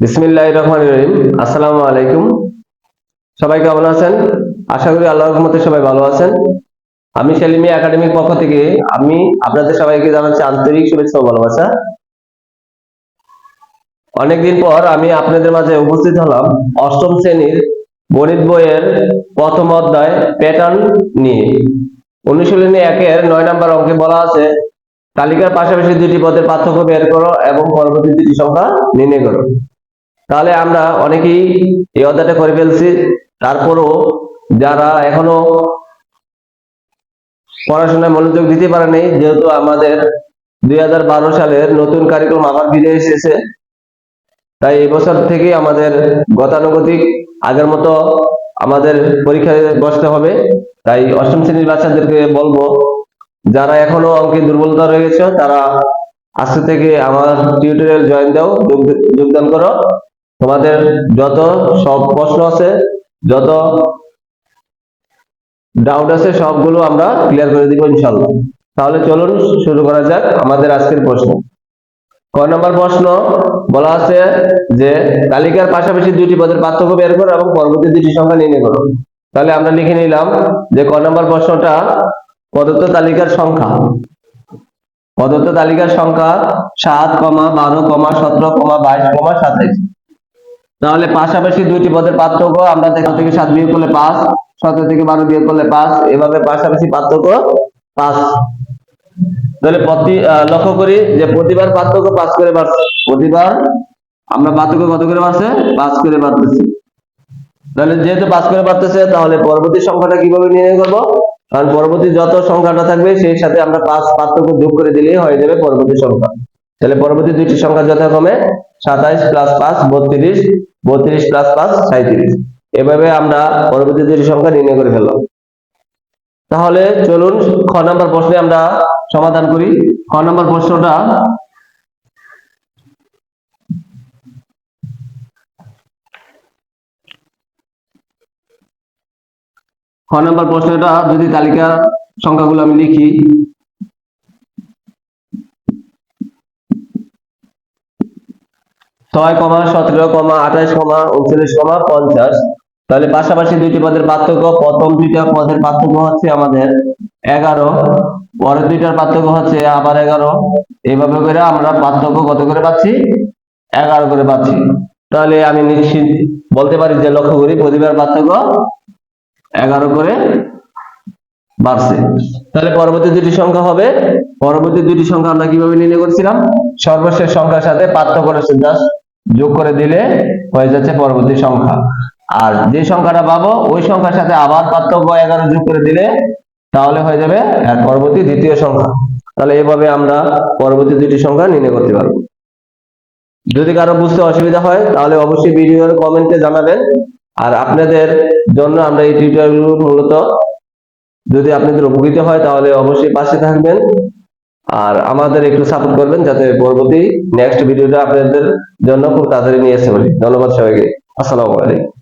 বিসমিল্লাহ রহমান রহিম। আসসালামু আলাইকুম। সবাই কেমন আছেন? আশা করি আল্লাহর রহমতে সবাই ভালো আছেন। আমি সেলিমি একাডেমির পক্ষ থেকে আমি আপনাদের সবাইকে জানাচ্ছি আন্তরিক শুভেচ্ছা ও ভালোবাসা। অনেকদিন পর আমি আপনাদের মাঝে উপস্থিত হলাম অষ্টম শ্রেণির গণিত বইয়ের প্রথম অধ্যায় প্যাটার্ন নিয়ে। অনুশীলনী একের নয় নম্বর অঙ্কে বলা আছে, তালিকার পাশাপাশি দুটি পদের পার্থক্য বের করো এবং পরবর্তী দুটি সংখ্যা নির্ণয় করো। তাহলে আমরা অনেকেই এই অধ্যায়টা করে ফেলছি। তারপরও যারা এখনও পড়াশোনায় মনোযোগ দিতে পারেনি, যেহেতু আমাদের দুই হাজার বারো সালের নতুন কারিকুলাম আবার ফিরে এসেছে, তাই এবছর থেকে আমাদের গতানুগতিক আগের মতো আমাদের পরীক্ষায় বসতে হবে। তাই অষ্টম শ্রেণির বাচ্চাদেরকে বলব, যারা এখনও অঙ্কে দুর্বলতা রয়েছে, তারা আজকে থেকে আমার টিউটোরিয়াল জয়েন দাও, যোগ- যোগদান করো। তোমাদের যত সব প্রশ্ন আছে, যত ডাউট আছে, সবগুলো আমরা ক্লিয়ার করে দিব ইনশাল্লাহ তাহলে চলুন শুরু করা যাক আমাদের আজকের প্রশ্ন। ক নম্বর প্রশ্ন বলা আছে যে, তালিকার পাশাপাশি দুটি পদের পার্থক্য বের করো এবং পরবর্তী দুটি সংখ্যা নির্ণয় করো। তাহলে আমরা লিখে নিলাম যে, ক নম্বর প্রশ্নটা প্রদত্ত তালিকার সংখ্যা। প্রদত্ত তালিকার সংখ্যা সাত কমা বারো কমা সতেরো কমা বাইশ কমা সাতাইশ। তাহলে পাশাপাশি দুইটি পদের পার্থক্য, আমরা এখান থেকে সাত বিয়োগ করলে পাঁচ, সতেরো থেকে বারো বিয়োগ করলে পাঁচ, এভাবে পাশাপাশি পার্থক্য পাঁচ। তাহলে প্রতি লক্ষ্য করি যে প্রতিবার পার্থক্য পাঁচ করে বাড়ছে। প্রতিবার আমরা পার্থক্য কত করে বাড়ছে? পাঁচ করে বাড়তেছি। তাহলে যেহেতু পাঁচ করে বাড়তেছে, তাহলে পরবর্তী সংখ্যাটা কীভাবে নির্ণয় করব? কারণ পরবর্তী যত সংখ্যাটা থাকবে, সেই সাথে আমরা পাঁচ পার্থক্য যোগ করে দিলেই হয়ে যাবে পরবর্তী সংখ্যা। তাহলে পরবর্তী দুইটি সংখ্যা যথাক্রমে সাতাইশ প্লাস পাঁচ, বত্রিশ বত্রিশ প্লাস পাঁচ সাঁত্রিশ এভাবে আমরা পরবর্তী দুটি সংখ্যা নির্ণয় করে ফেললাম। তাহলে চলুন খ নম্বর প্রশ্নে আমরা সমাধান করি। খ নম্বর প্রশ্নটা, খ নম্বর প্রশ্নটা যদি তালিকা সংখ্যাগুলো আমি লিখি ছয় কমা, সতেরো কমা, আঠাশ কমা, উনচল্লিশ কমা, পঞ্চাশ। তাহলে পাশাপাশি দুইটি পদের পার্থক্য, প্রথম দুইটা পদের পার্থক্য হচ্ছে আমাদের এগারো, পরের দুইটার পার্থক্য হচ্ছে আবার এগারো। এইভাবে করে আমরা পার্থক্য কত করে পাচ্ছি? এগারো করে পাচ্ছি। তাহলে আমি নিশ্চিত বলতে পারি যে লক্ষ্য করি প্রতিবার পার্থক্য এগারো করে বাড়ছে। তাহলে পরবর্তী দুটি সংখ্যা হবে পরবর্তী দুটি সংখ্যা আমরা কীভাবে নির্ণয় করছিলাম? সর্বশেষ সংখ্যার সাথে পার্থক্য জাস্ট যোগ করে দিলে হয়ে যাচ্ছে পরবর্তী সংখ্যা। আর যে সংখ্যাটা পাবো, ওই সংখ্যার সাথে আবার পার্থক্য এগারো যোগ করে দিলে তাহলে হয়ে যাবে পরবর্তী দ্বিতীয় সংখ্যা। তাহলে এভাবে আমরা পরবর্তী দুটি সংখ্যা নির্ণয় করতে পারব। যদি কারও বুঝতে অসুবিধা হয়, তাহলে অবশ্যই ভিডিওর কমেন্টে জানাবেন। আর আপনাদের জন্য আমরা এই টিউটোরিয়ালগুলো মূলত যদি আপনাদের উপকৃত হয়, তাহলে অবশ্যই পাশে থাকবেন। আর আমাদের একটু সাপোর্ট করবেন যাতে পরবর্তী নেক্সট ভিডিওটা আপনাদের জন্য খুব তাড়াতাড়ি নিয়ে আসতে পারি। ধন্যবাদ সবাইকে। আসসালামু আলাইকুম।